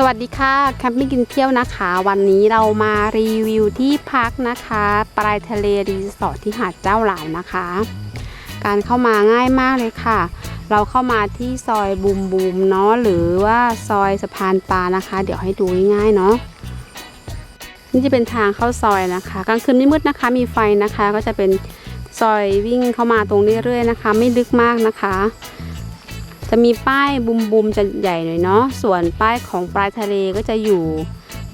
สวัสดีค่ะแคมปิ้งกินเที่ยวนะคะ วันนี้เรามารีวิวที่พักนะคะ ปลายทะเลรีสอร์ทที่หาดเจ้าหลานนะคะ การเข้ามาง่ายมากเลยค่ะ เราเข้ามาที่ซอยบูมบูมเนาะหรือว่าซอยสะพานปลานะคะ เดี๋ยวให้ดูง่ายๆเนาะนี่จะเป็นทางเข้าซอยนะคะกลางคืนไม่มืดนะคะ มีไฟนะคะก็จะเป็นซอยวิ่งเข้ามาตรงเรื่อยๆนะคะ ไม่ลึกมากนะคะ จะมีป้ายบุมบุมจะใหญ่หน่อยเนาะ ส่วนป้ายของปลายทะเลก็จะอยู่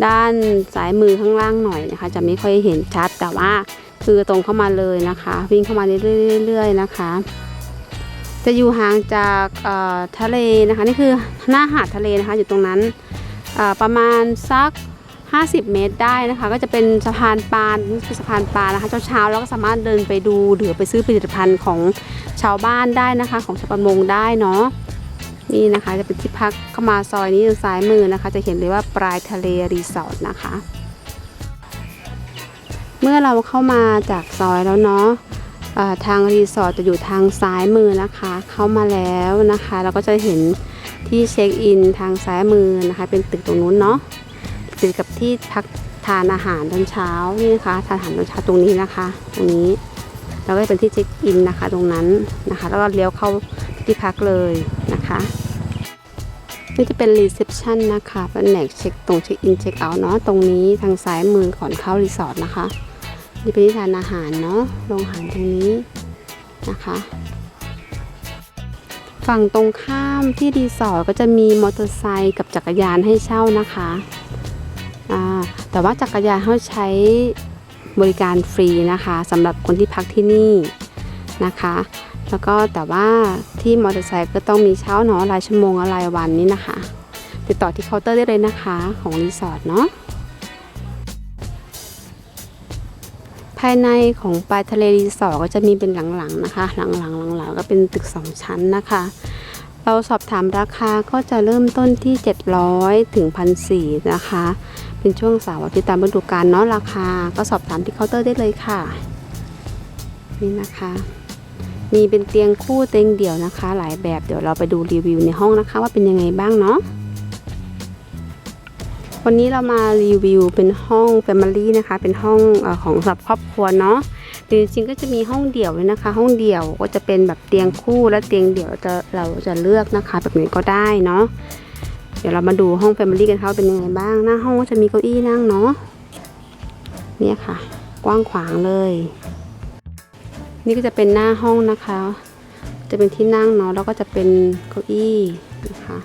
ด้านซ้ายมือข้างล่างหน่อยนะคะ จะไม่ค่อยเห็นชัดแต่ว่าคือตรงเข้ามาเลยนะคะ วิ่งเข้ามาเรื่อยๆนะคะ จะอยู่ห่างจากทะเลนะคะนี่คือหน้าหาดทะเลนะคะ อยู่ตรงนั้นประมาณสัก 50 เมตรได้นะคะ ก็จะเป็นสะพานปลานี่คือสะพานปลานะคะเช้าๆแล้วก็สามารถเดินไปดูหรือไปซื้อผลิตภัณฑ์ของชาวบ้านได้นะคะ ของชาวประมงได้เนาะ นี่นะคะจะเป็นที่พักเข้ามาซอยนี้ทางซ้ายมือนะคะ จะเห็นเลยว่าปลายทะเลรีสอร์ทนะคะ เมื่อเราเข้ามาจากซอยแล้วเนาะทางรีสอร์ทจะอยู่ทางซ้ายมือนะคะ เข้ามาแล้วนะคะ เราก็จะเห็นที่เช็คอินทางซ้ายมือนะคะ เป็นตึกตรงนู้นเนาะติดกับที่พักทานอาหารตอนเช้านี่นะคะทานอาหารตอนเช้าตรงนี้นะคะ ตรงนี้แล้วก็เป็นที่เช็คอินนะคะ ตรงนั้นนะคะ แล้วก็เลี้ยวเข้าที่พักเลยนะคะ นี่จะเป็นรีเซพชันนะคะเป็นแหนกเช็คตรงเช็คอินเช็คเอาท์เนาะตรงนี้ทางซ้ายมือก่อนเข้ารีสอร์ทนะคะ นี่เป็นที่ทานอาหารเนาะโรงอาหารตรงนี้นะคะ ฝั่งตรงข้ามที่รีสอร์ทก็จะมีมอเตอร์ไซค์กับจักรยานให้เช่านะคะแต่ว่าจักรยานเขาใช้บริการฟรีนะคะสำหรับคนที่พักที่นี่นะคะ แล้วก็แต่ว่าที่มอเตอร์ไซค์ก็ต้องมีเช่าเนาะรายชั่วโมงรายวันนี่นะคะ ติดต่อที่เคาน์เตอร์ได้เลยนะคะของรีสอร์ทเนาะภายในของปลายทะเลรีสอร์ทก็จะมีเป็นหลังๆนะคะ หลังๆหลังๆก็เป็นตึก 2 ชั้นนะคะ เราสอบถามราคาก็จะเริ่มต้นที่ 700 ถึง 1,400 นะคะ เป็นช่วงเสาร์อาทิตย์ตามฤดูกาลเนาะราคา ก็สอบถามที่เคาน์เตอร์ได้เลยค่ะ นี่นะคะ มีเป็นเตียงคู่เตียงเดี่ยวนะคะ หลายแบบเดี๋ยวเราไปดูรีวิวในห้องนะคะ ว่าเป็นยังไงบ้างเนาะวันนี้เรามารีวิวเป็นห้อง Family นะคะ เป็นห้องอของสำหรับครอบครัวเนาะจริงๆก็จะมีห้องเดี่ยวเลยนะคะ ห้องเดี่ยวก็จะเป็นแบบเตียงคู่และเตียงเดี่ยวจะเราจะเลือกนะคะ แบบไหนก็ได้เนาะเดี๋ยวเรามาดูห้อง Family กันค่ะว่าเป็นยังไงบ้างหน้าห้องก็จะมีเก้าอี้นั่งเนาะเนี่ยค่ะ กว้างขวางเลย นี่ก็จะเป็นหน้าห้องนะคะ จะเป็นที่นั่งเนาะแล้วก็จะเป็นเก้าอี้นะคะ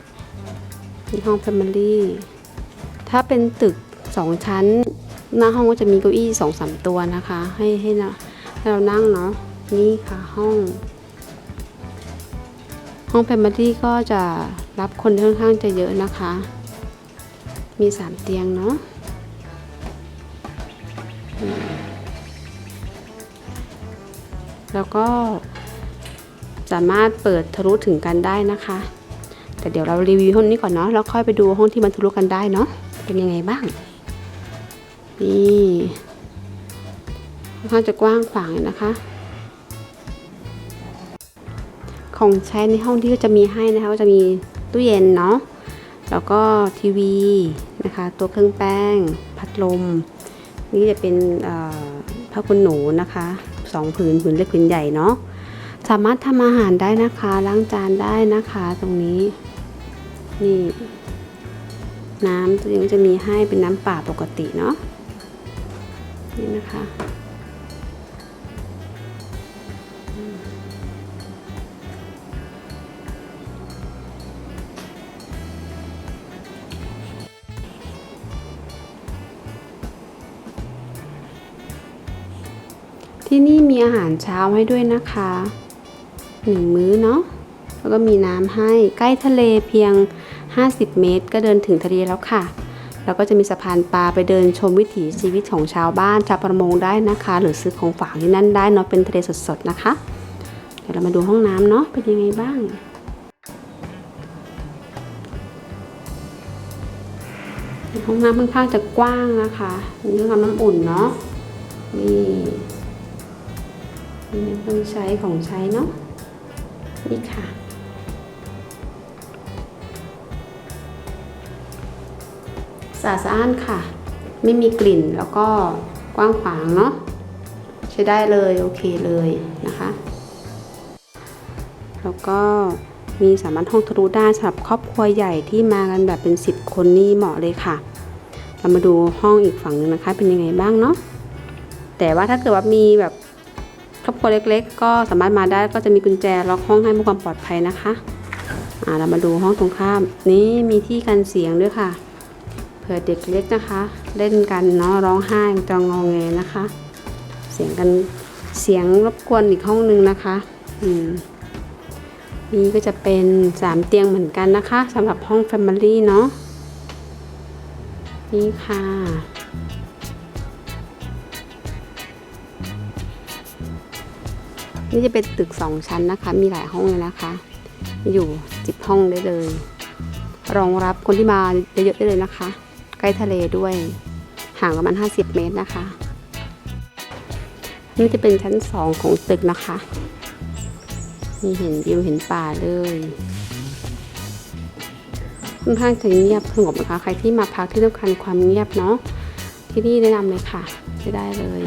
ที่ห้อง Family ถ้าเป็นตึกสองชั้น หน้าห้องก็จะมีเก้าอี้สองสามตัวนะคะ ให้ให้เราให้เรานั่งเนาะนี่ค่ะห้อง ห้อง Family ก็จะรับคนค่อนข้างจะเยอะนะคะ มีสามเตียงเนาะ แล้วก็สามารถเปิดทะลุถึงกันได้นะคะ แต่เดี๋ยวเรารีวิวห้องนี้ก่อนเนาะแล้วค่อยไปดูห้องที่มันทะลุกันได้เนาะเป็นยังไงบ้าง นี่ค่อนข้างจะกว้างขวางนะคะ ของใช้ในห้องที่ก็จะมีให้นะคะก็จะมีตู้เย็นเนาะแล้วก็ทีวีนะคะ ตัวเครื่องแป้ง พัดลม นี่จะเป็นผ้าขนหนูนะคะ สองผืนผืนเล็กผืนใหญ่เนาะสามารถทำอาหารได้นะคะล้างจานได้นะคะตรงนี้ นี่ น้ำตัวนี้จะมีให้เป็นน้ำป่าปกติเนาะนี่นะคะ ที่นี่มีอาหารเช้าให้ด้วยนะคะหนึ่งมื้อเนาะแล้วก็มีน้ำให้ใกล้ทะเลเพียง 50 เมตร ก็เดินถึงทะเลแล้วค่ะ แล้วก็จะมีสะพานปลาไปเดินชมวิถีชีวิตของชาวบ้านชาวประมงได้นะคะ หรือซื้อของฝากที่นั่นได้เนาะเป็นทะเลสดๆนะคะ เดี๋ยวเรามาดูห้องน้ำเนาะเป็นยังไงบ้าง ห้องน้ำค่อนข้างจะกว้างนะคะมีห้องน้ำน้ำอุ่นเนาะนี่ นี่เครื่องใช้ของใช้เนาะนี่ค่ะ สะอาดสะอานค่ะ ไม่มีกลิ่นแล้วก็กว้างขวางเนาะใช้ได้เลยโอเคเลยนะคะ แล้วก็มีสามารถห้องทะลุได้สำหรับครอบครัวใหญ่ที่มากันแบบเป็น 10 คนนี่เหมาะเลยค่ะ เรามาดูห้องอีกฝั่งหนึงนะคะ เป็นยังไงบ้างเนาะแต่ว่าถ้าเกิดว่ามีแบบ รอบครัวเล็ก ๆ ก็สามารถมาได้ก็จะมีกุญแจล็อกห้องให้เพื่อความปลอดภัยนะคะอ่าเรามาดูห้องตรงข้าม นี่มีที่กันเสียงด้วยค่ะเผื่อเด็กเล็กนะคะ เล่นกันเนาะร้องไห้จองงอแงนะคะ เสียงกันเสียงรบกวนอีกห้องนึงนะคะอืมนี่ก็จะเป็น 3 เตียงเหมือนกันนะคะสำหรับห้อง Family เนาะนี่ค่ะ นี่จะเป็นตึก 2 ชั้นนะคะ มีหลายห้องเลยนะคะ อยู่10ห้องได้เลย รองรับคนที่มาเยอะๆได้เลยนะคะ ใกล้ทะเลด้วย ห่างประมาณ 50 เมตรนะคะ นี่จะเป็นชั้น 2 ของตึกนะคะนี่เห็นวิวเห็นป่าเลยค่อนข้างจะเงียบสงบนะคะ ใครที่มาพักที่ต้องการความเงียบเนาะที่นี่แนะนำเลยค่ะ จะได้เลย